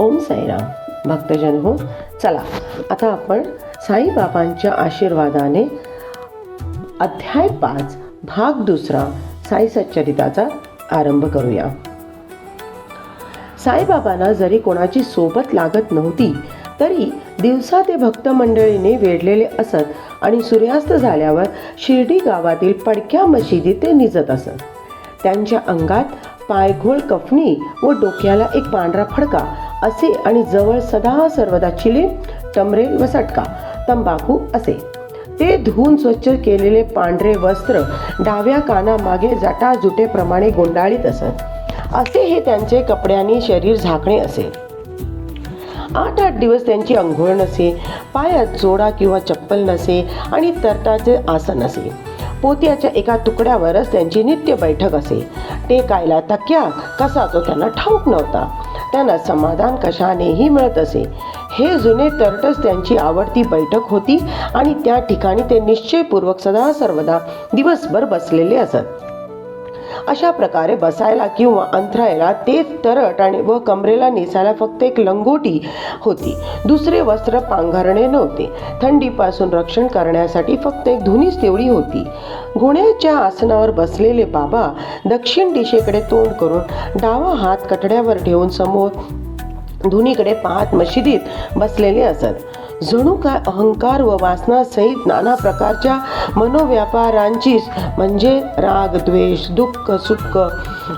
ओम साईराम. भक्तजन हो चला आता आपण साईबाबांच्या आशीर्वादाने अध्याय पाच भाग दुसरा साई सच्चरिताचा आरंभ करूया. साईबाबांना जरी कोणाची सोबत लागत नव्हती तरी दिवसा ते भक्त मंडळीने वेढलेले असत आणि सूर्यास्त झाल्यावर शिर्डी गावातील पडक्या मशिदीत ते निजत असत. त्यांच्या अंगात पायघोळ कफनी व डोक्याला एक पांढरा फडका असे आणि जवळ सदा सर्वदा चिले टमरेल व सटका तंबाखू असे. ते धुवून स्वच्छ केलेले पांढरे वस्त्र डाव्या कानामागे जटाजुटेप्रमाणे गुंडाळीत असत. असे हे त्यांचे कपड्यांनी शरीर झाकणे असे. आठ आठ दिवस त्यांची अंघोळ नसे पायात जोडा किंवा चप्पल नसे आणि तरटाचे आसन असे. पोत्याच्या एका तुकड्यावरच त्यांची नित्य बैठक असे. टेकायला तक्या कसा तो त्यांना ठाऊक नव्हता. त्यांना समाधान कशानेही मिळत असे. हे जुने तरटच त्यांची आवडती बैठक होती आणि त्या ठिकाणी ते निश्चयपूर्वक सदा सर्वदा दिवसभर बसलेले असत. अशा प्रकारे बसायला किंवा अंथरायला तेच तरट आणि व कमरेला नेसायला फक्त एक लंगोटी होती. दुसरे वस्त्र पांघरणे नव्हते. थंडीपासून रक्षण करण्यासाठी फक्त एक धुनीच तेवढी होती. घोड्याच्या आसनावर बसलेले बाबा दक्षिण दिशेकडे तोंड करून डावा हात कठड्यावर ठेवून समोर धुनीकडे पाहत मशिदीत बसलेले असत. जणू काय अहंकार व वासनासहित नाना प्रकारच्या मनोव्यापारांचीच म्हणजे राग द्वेष दुःख सुख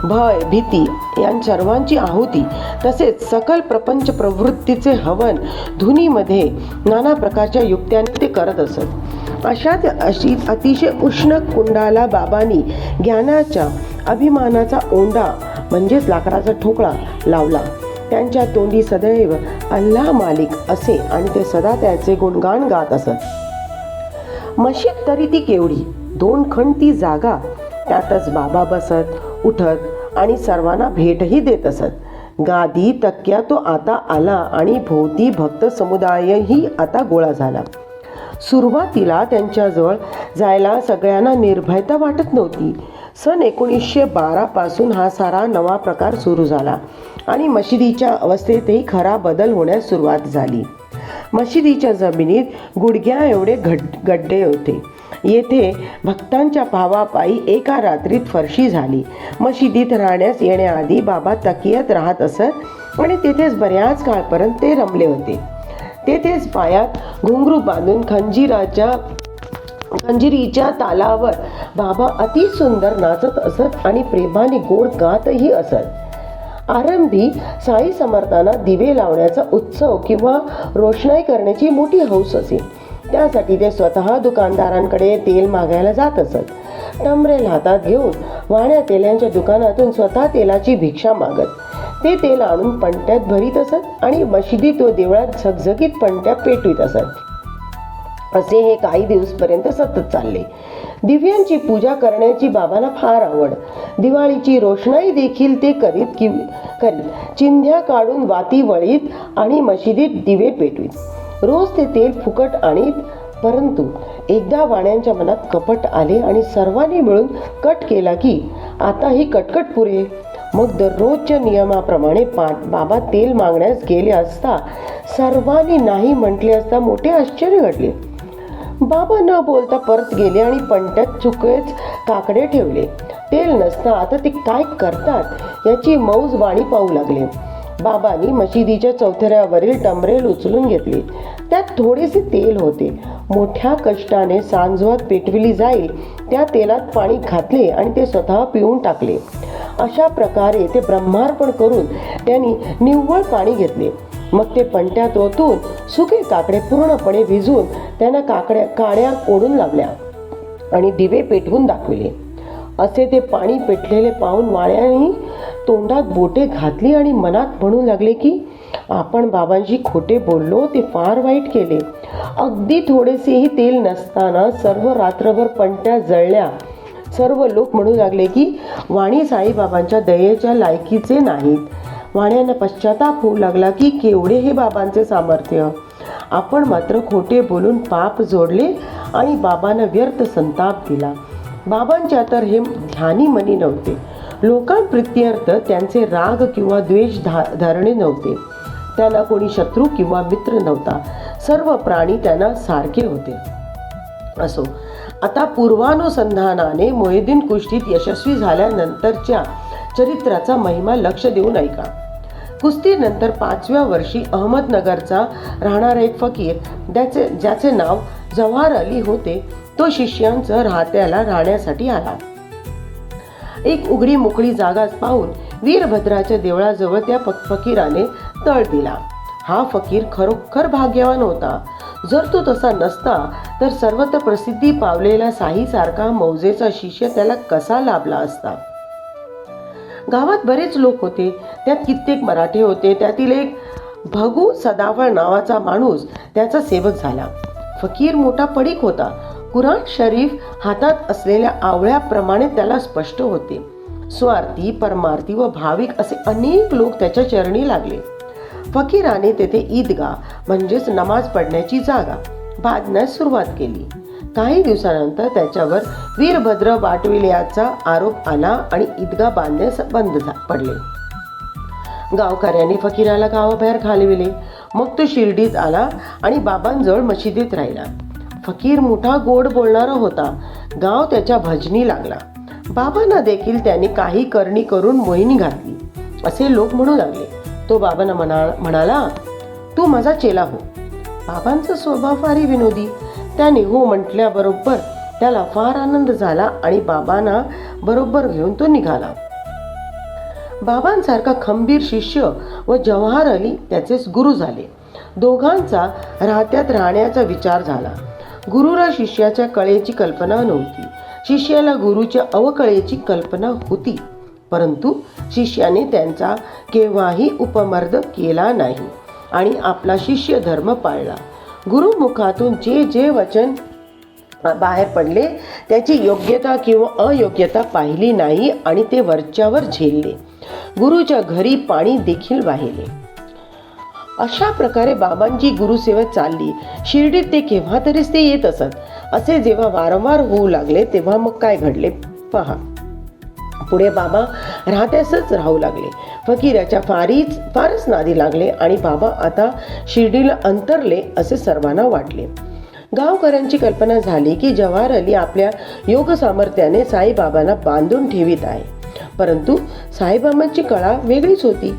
भय भीती या सर्वांची आहुती. तसेच सकल प्रपंच प्रवृत्तीचे हवन धुनीमध्ये नाना प्रकारच्या युक्त्याने ते करत असत. अशात अशी अतिशय उष्ण कुंडाला बाबांनी ज्ञानाच्या अभिमानाचा ओंडा म्हणजेच लाकडाचा ठोकळा लावला. त्यांच्या तोंडी सदैव अल्लाह मालिक असे आणि ते सदा त्याचे गुणगान गात असत. मशीद तरी ती केवढी? दोन खंड ती जागा. त्यातच बाबा बसत उठत आणि सर्वांना भेटही देत असत. गादी तक्क्या तो आता आला आणि भोवती भक्त समुदायही आता गोळा झाला. सुरुवातीला त्यांच्याजवळ जायला सगळ्यांना निर्भयता वाटत नव्हती. सन एकोणीसशे बारापासून हा सारा नवा प्रकार सुरू झाला. आणि मशिदीच्या अवस्थेतही खरा बदल होण्यास सुरुवात झाली. मशिदीच्या जमिनीत गुडघ्या एवढे गड्डे होते. येथे भक्तांच्या भावापायी एका रात्रीत फरशी झाली. मशिदीत राहण्यास येण्याआधी बाबा तकियत राहत असत आणि तेथेच बऱ्याच काळपर्यंत ते रमले होते. तेथेच पायात घुंगरू बांधून खंजीराच्या खंजिरीच्या तालावर बाबा अति सुंदर नाचत असत आणि प्रेमाने गोड गातही असत. आरंभी साई समर्थांना दिवे लावण्याचा उत्सव किंवा रोषणाई करण्याची मोठी हौस असे. त्यासाठी ते स्वतः दुकानदारांकडे तेल मागायला जात असत. टमरेल हातात घेऊन वाण्या तेलांच्या दुकानातून स्वतः तेलाची भिक्षा मागत. ते तेल आणून पणत्यात भरीत असत आणि मशिदीत व देवळात झगझगीत पणत्या पेटवीत असत. असे हे काही दिवसपर्यंत सतत चालले. दिव्यांची पूजा करण्याची बाबांना फार आवड. दिवाळीची रोषणाई देखील ते करीत कि करीत. चिंध्या काढून वाती वळीत आणि मशिदीत दिवे पेटवीत. रोज ते तेल फुकट आणीत परंतु एकदा वाण्यांच्या मनात कपट आले आणि सर्वांनी मिळून कट केला की आता ही कटकट पुरे. मग दररोजच्या नियमाप्रमाणे पा बाबा तेल मागण्यास गेले असता सर्वांनी नाही म्हटले असता मोठे आश्चर्य घडले. बाबा न बोलता परत गेले आणि पंट्यात चुकेच काकडे ठेवले. तेल नसता आता ते काय करतात याची मौज वाणी पाहू लागले. बाबांनी मशिदीच्या चौथऱ्यावरील टमरेल उचलून घेतले. त्यात थोडेसे तेल होते. मोठ्या कष्टाने सांजवत पेटविली जाईल त्या तेलात पाणी घातले आणि ते स्वतः पिऊन टाकले. अशा प्रकारे ते ब्रह्मार्पण करून त्यांनी निव्वळ पाणी घेतले. मग ते पंट्यात ओतून सुके काकडे पूर्णपणे भिजून त्यांना काकड्या काड्या ओढून लावल्या आणि दिवे पेटवून दाखविले. असे ते पाणी पेटलेले पाहून वाळ्यांनी तोंडात बोटे घातली आणि मनात म्हणू लागले की आपण बाबांशी खोटे बोललो ते फार वाईट केले. अगदी थोडेसेही तेल नसताना सर्व रात्रभर पंट्या जळल्या. सर्व लोक म्हणू लागले की वाणी साईबाबांच्या दयेच्या लायकीचे नाहीत. वाण्यानं पश्चाताप होऊ लागला की केवढे हे बाबांचे सामर्थ्य? आपण मात्र खोटे बोलून पाप जोडले आणि बाबांना व्यर्थ संताप दिला. बाबांच्या तर हे ध्यानी मनी नव्हते. लोकांप्रित्यर्थ त्यांचे राग किंवा द्वेष धा धरणे नव्हते. त्यांना कोणी शत्रू किंवा मित्र नव्हता. सर्व प्राणी त्यांना सारखे होते. असो आता पूर्वानुसंधानाने मोहिद्दीन कुष्टीत यशस्वी झाल्यानंतरच्या चरित्राचा महिमा लक्ष देऊन ऐका. कुस्तीनंतर पाचव्या वर्षी अहमदनगरचा राहणारा एक फकीर त्याचे ज्याचे नाव जवाहर अली होते तो शिष्यांचं राहत्याला राहण्यासाठी आला. एक उघडी मोकळी जागा पाहून वीरभद्राच्या देवळाजवळ त्या फ फकीराने तळ दिला. हा फकीर खरोखर भाग्यवान होता. जर तो तसा नसता तर सर्वत्र प्रसिद्धी पावलेला साहीसारखा मौजेचा शिष्य त्याला कसा लाभला असता? गावात बरेच लोक होते. त्यात कित्येक मराठे होते. त्यातील एक भगू सदावळ नावाचा माणूस त्याचा सेवक झाला. फकीर मोठा पडीक होता. कुराण शरीफ हातात असलेल्या आवळ्याप्रमाणे त्याला स्पष्ट होते. स्वार्थी परमार्थी व भाविक असे अनेक लोक त्याच्या चरणी लागले. फकीराने तेथे ईदगा म्हणजेच नमाज पडण्याची जागा बांधण्यास सुरुवात केली. काही दिवसानंतर त्याच्यावर वीरभद्र वाटविल्याचा आरोप आला आणि ईदगा बांधण्यास बंद झा- पडले. गावकऱ्यांनी फकीराला गावाबाहेर घालविले. मग तो शिर्डीत आला आणि बाबांजवळ मशिदीत राहिला. फकीर मोठा गोड बोलणारा होता. गाव त्याच्या भजनी लागला. बाबांना देखील त्याने काही करणी करून मोहिनी घातली. असे लोक म्हणू लागले. तो बाबांना म्हणा म्हणाला तू माझा चेला हो. बाबांचा स्वभाव फारी विनोदी. त्याने हो म्हटल्याबरोबर त्याला फार आनंद झाला आणि बाबांना बरोबर घेऊन तो निघाला. बाबांसारखा खंबीर शिष्य व जवाहर अली त्याचेच गुरु झाले. दोघांचा राहत्यात राहण्याचा विचार झाला. गुरुला शिष्याच्या कळेची कल्पना नव्हती. शिष्याला गुरुच्या अवकळेची कल्पना होती. परंतु शिष्याने त्यांचा केव्हाही उपमर्द केला नाही आणि आपला शिष्य धर्म पाळला. गुरुमुखातून जे जे वचन बाहेर पडले त्याची योग्यता किंवा अयोग्यता पाहिली नाही आणि ते वरच्यावर झेलले. गुरुच्या घरी पाणी देखील वाहिले. अशा प्रकारे बाबांची गुरुसेवा चालली. शिर्डीत ते केव्हा तरीच ते येत असत. असे जेव्हा वारंवार होऊ लागले तेव्हा मग काय घडले? पहा. पुढे बाबा राहत्यासच राहू लागले. फकीराच्या फारीच फारच नादी लागले आणि बाबा आता शिर्डीला अंतरले असे सर्वांना वाटले. गावकऱ्यांची कल्पना झाली की जवाहर अली आपल्या योग सामर्थ्याने साईबाबांना बांधून ठेवित आहे. परंतु साईबाबांची कळा वेगळीच होती.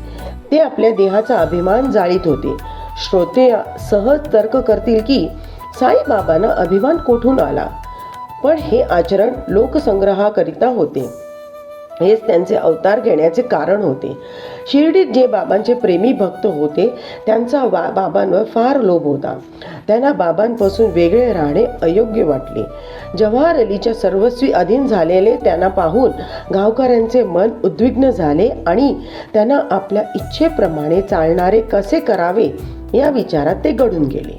ते आपल्या देहाचा अभिमान जाळीत होते. श्रोते सहज तर्क करतील की साईबाबांना अभिमान कोठून आला? पण हे आचरण लोकसंग्रहाकरिता होते. हेच त्यांचे अवतार घेण्याचे कारण होते. शिर्डीत जे बाबांचे प्रेमी भक्त होते त्यांचा वा बाबांवर फार लोभ होता. त्यांना बाबांपासून वेगळे राहणे अयोग्य वाटले. जवाहर अलीच्या सर्वस्वी अधीन झालेले त्यांना पाहून गावकऱ्यांचे मन उद्विग्न झाले आणि त्यांना आपल्या इच्छेप्रमाणे चालणारे कसे करावे या विचारात ते घडून गेले.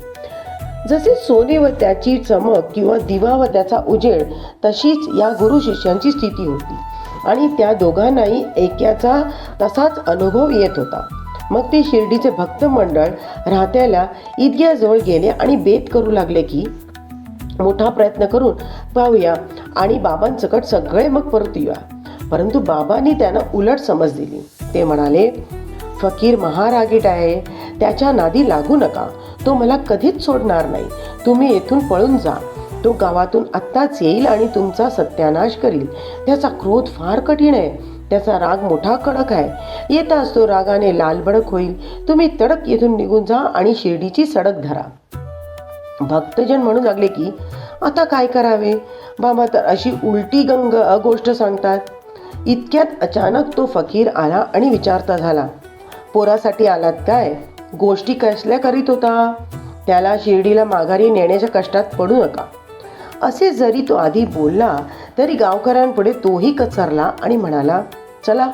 जसे सोने व त्याची चमक किंवा दिवा व त्याचा उजेड तशीच या गुरु शिष्यांची स्थिती होती. आणि त्या दोघांनाही ऐक्याचा तसाच अनुभव येत होता. मग ते शिर्डीचे भक्त मंडळ राहत्याला ईदग्याजवळ गेले आणि बेत करू लागले की मोठा प्रयत्न करून पाहूया आणि बाबांसकट सगळे मग परत येऊया परंतु बाबांनी त्यांना उलट समज दिली. ते म्हणाले फकीर महारागीट आहे त्याच्या नादी लागू नका. तो मला कधीच सोडणार नाही. तुम्ही येथून पळून जा. तो गावातून आत्ताच येईल आणि तुमचा सत्यानाश करील. त्याचा क्रोध फार कठीण आहे. त्याचा राग मोठा कडक आहे. येताच तो रागाने लालबडक होईल. तुम्ही तडक येथून निघून जा आणि शिर्डीची सडक धरा. भक्तजन म्हणू लागले की आता काय करावे? बाबा तर अशी उलटी गंग गोष्ट सांगतात. इतक्यात अचानक तो फकीर आला आणि विचारता झाला पोरासाठी आलात काय? गोष्टी कसल्या करीत होता? त्याला शिर्डीला माघारी नेण्याच्या कष्टात पडू नका. असे जरी तो आधी बोलला तरी गावकऱ्यांपुढे तोही कचरला आणि म्हणाला चला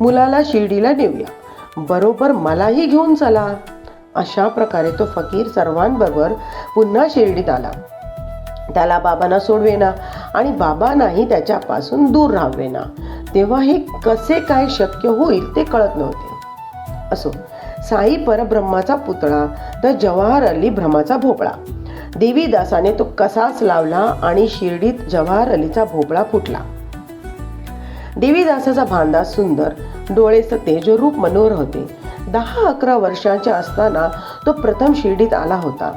मुलाला शिर्डीला नेऊया. बरोबर मलाही घेऊन चला. अशा प्रकारे तो फकीर सर्वांबरोबर पुन्हा शिर्डीत आला. त्याला बाबांना सोडवेना आणि बाबांनाही त्याच्यापासून दूर राहावेना. तेव्हा हे कसे काय शक्य होईल ते कळत नव्हते. असो साई परब्रह्माचा पुतळा तर जवाहर अली भ्रमाचा भोपळा. देवीदासाने तो कसाच लावला आणि शिर्डीत जवाहर अलीचा भोपळा फुटला. देवीदासाचा भांडा सुंदर डोळे सते जो रूप मनोहर होते. दहा अकरा वर्षांच्या असताना तो प्रथम शिर्डीत आला होता.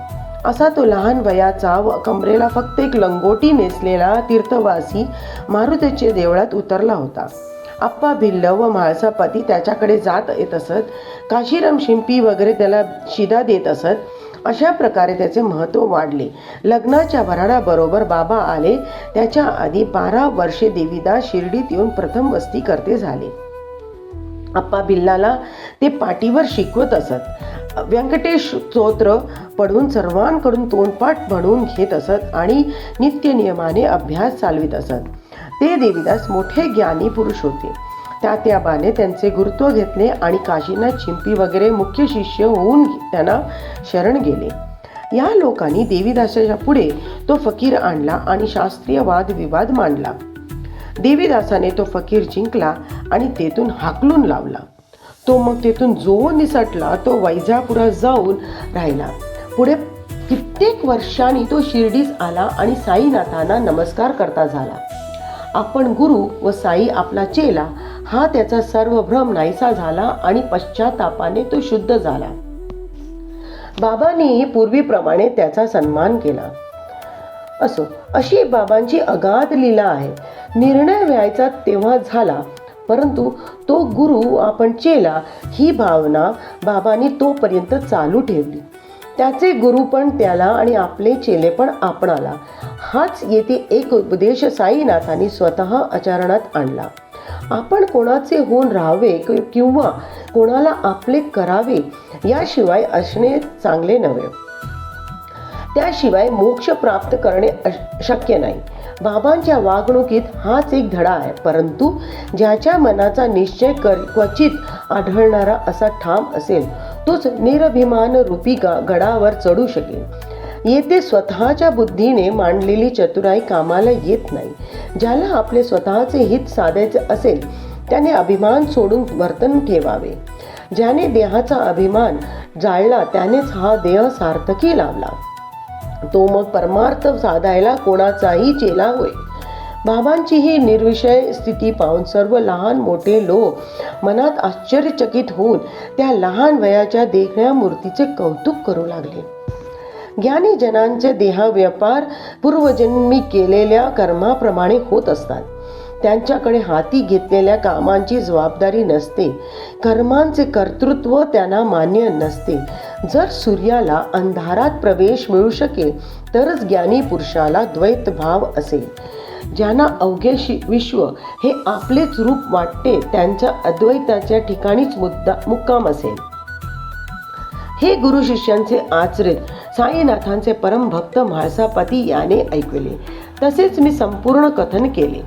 असा तो लहान वयाचा व कमरेला फक्त एक लंगोटी नेसलेला तीर्थवासी मारुतीच्या देवळात उतरला होता. आप्पा भिल्ल व म्हाळसापती त्याच्याकडे जात येत असत काशीराम शिंपी वगैरे त्याला शिदा देत असत अशा प्रकारे त्याचे महत्त्व वाढले. लग्नाच्या भराडाबरोबर बाबा आले. त्याच्या आधी बारा वर्षे देवीदास शिर्डीत येऊन प्रथम वस्ती करते झाले. आप्पा बिल्लाला ते पाठीवर शिकवत असत. व्यंकटेश स्तोत्र पडून सर्वांकडून तोंडपाठ म्हणून घेत असत आणि नित्य नियमाने अभ्यास चालवित असत. ते देवीदास मोठे ज्ञानी पुरुष होते. त्या त्याबाने त्यांचे गुरुत्व घेतले आणि काशीनाथ चिंपी वगैरे मुख्य शिष्य होऊन त्यांना शरण गेले. या लोकांनी देवीदासाच्या पुढे तो फकीर आणला आणि शास्त्रीय वादविवाद मांडला. देवीदासाने तो फकीर जिंकला आणि तेथून हाकलून लावला. तो मग तेथून जो निसटला तो वैजापुरात जाऊन राहिला. पुढे कित्येक वर्षांनी तो शिर्डीस आला आणि साईनाथांना नमस्कार करता झाला. आपण गुरु व साई आपला चेला हा त्याचा सर्व भ्रम नाहीसा झाला आणि पश्चातापाने तो शुद्ध झाला. बाबांनीही पूर्वीप्रमाणे त्याचा सन्मान केला. असो अशी बाबांची अगाध लीला आहे. निर्णय व्हायचा तेव्हा झाला परंतु तो गुरु आपण चेला ही भावना बाबांनी तोपर्यंत चालू ठेवली. त्याचे गुरु पण त्याला आणि आपले चेले पण आपणाला. हाच येथे एक उपदेश साईनाथांनी स्वतः आचरणात आणला. आपण कोणाचे होऊन राहावे किंवा कोणाला आपले करावे याशिवाय असणे चांगले नव्हे. त्याशिवाय मोक्ष प्राप्त करणे शक्य नाही. बाबांच्या वागणुकीत हाच एक धडा आहे. परंतु ज्याच्या मनाचा निश्चय कर क्वचित आढळणारा असा ठाम असेल तोच निरभिमान रूपी गा गडावर चढू शकेल. येथे स्वतःच्या बुद्धीने मांडलेली चतुराई कामाला येत नाही. ज्याला आपले स्वतःचे हित साधायचे असेल त्याने अभिमान सोडून वर्तन ठेवावे. ज्याने देहाचा अभिमान जाळला त्यानेच हा देह सार्थकी लावला तो मग परमार्थ साधायला कोणाचाही चेला होय. बाबांची ही निर्विषय स्थिती पाहून सर्व लहान मोठे लोक मनात आश्चर्यचकित होऊन त्या लहान वयाच्या देखण्या मूर्तीचे कौतुक करू लागले. ज्ञानी जनांचे देहव्यापार पूर्वजन्मी केलेल्या कर्माप्रमाणे होत असतात. त्यांच्याकडे हाती घेतलेल्या कामांची जबाबदारी नसते. कर्मांचे कर्तृत्व त्यांना मान्य नसते. जर सूर्याला अंधारात प्रवेश मिळू शकेल तरच ज्ञानी पुरुषाला द्वैत भाव असेल. ज्यांना अवघे विश्व हे आपलेच रूप वाटते त्यांच्या अद्वैताच्या ठिकाणीच मुद्दा मुक्काम असेल. हे गुरु शिष्यांचे आचरित साईनाथांचे परमभक्त म्हाळसापती याने ऐकले. तसेच मी संपूर्ण कथन केले.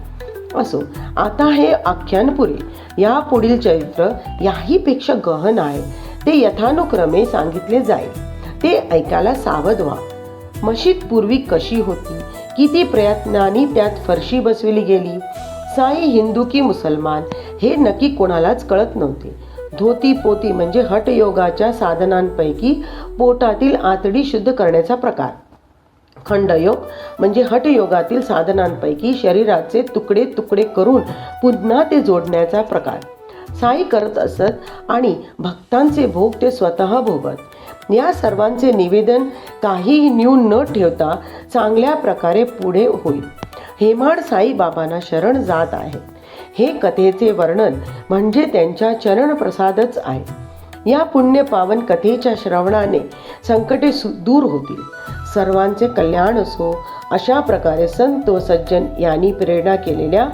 असो आता हे आख्यान पुरे. या पुढील चरित्र याहीपेक्षा गहन आहे. ते यथानुक्रमे सांगितले जाईल. ते ऐकायला सावध व्हा. मशीद पूर्वी कशी होती? किती प्रयत्नांनी त्यात फरशी बसविली गेली? साई हिंदू की मुसलमान हे नक्की कोणालाच कळत नव्हते. धोती पोती म्हणजे हटयोगाच्या साधनांपैकी पोटातील आतडी शुद्ध करण्याचा प्रकार. खंडयोग म्हणजे हटयोगातील साधनांपैकी शरीराचे तुकडे तुकडे करून पुन्हा ते जोडण्याचा प्रकार. साई करत असत आणि भक्तांचे भोग ते स्वतः भोगत. या सर्वांचे निवेदन काहीही न्यून न ठेवता चांगल्या प्रकारे पुढे होईल. हेमाड साईबाबांना शरण जात आहे. हे कथेचे वर्णन म्हणजे त्यांच्या चरणप्रसादच आहे. या पुण्य पावन कथेच्या श्रवणाने संकटे सु दूर होतील. सर्वांचे कल्याण असो अशा प्रकारे संत व सज्जन यांनी प्रेरणा केलेल्या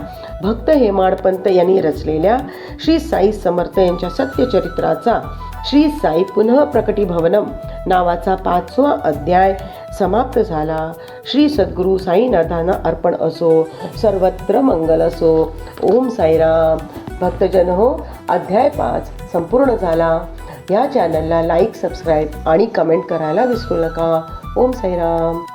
भक्त हेमाडपंत यांनी रचलेल्या श्री साई समर्थ यांच्या सत्यचरित्राचा श्री साई पुनः प्रकटीभवनम नावाचा पाचवा अध्याय समाप्त झाला. श्री सद्गुरू साईनाथांना अर्पण असो सर्वत्र मंगल असो. ओम साईराम. भक्तजन हो अध्याय पाच संपूर्ण झाला. या चॅनलला लाईक सबस्क्राईब आणि कमेंट करायला विसरू नका. ओम साईराम.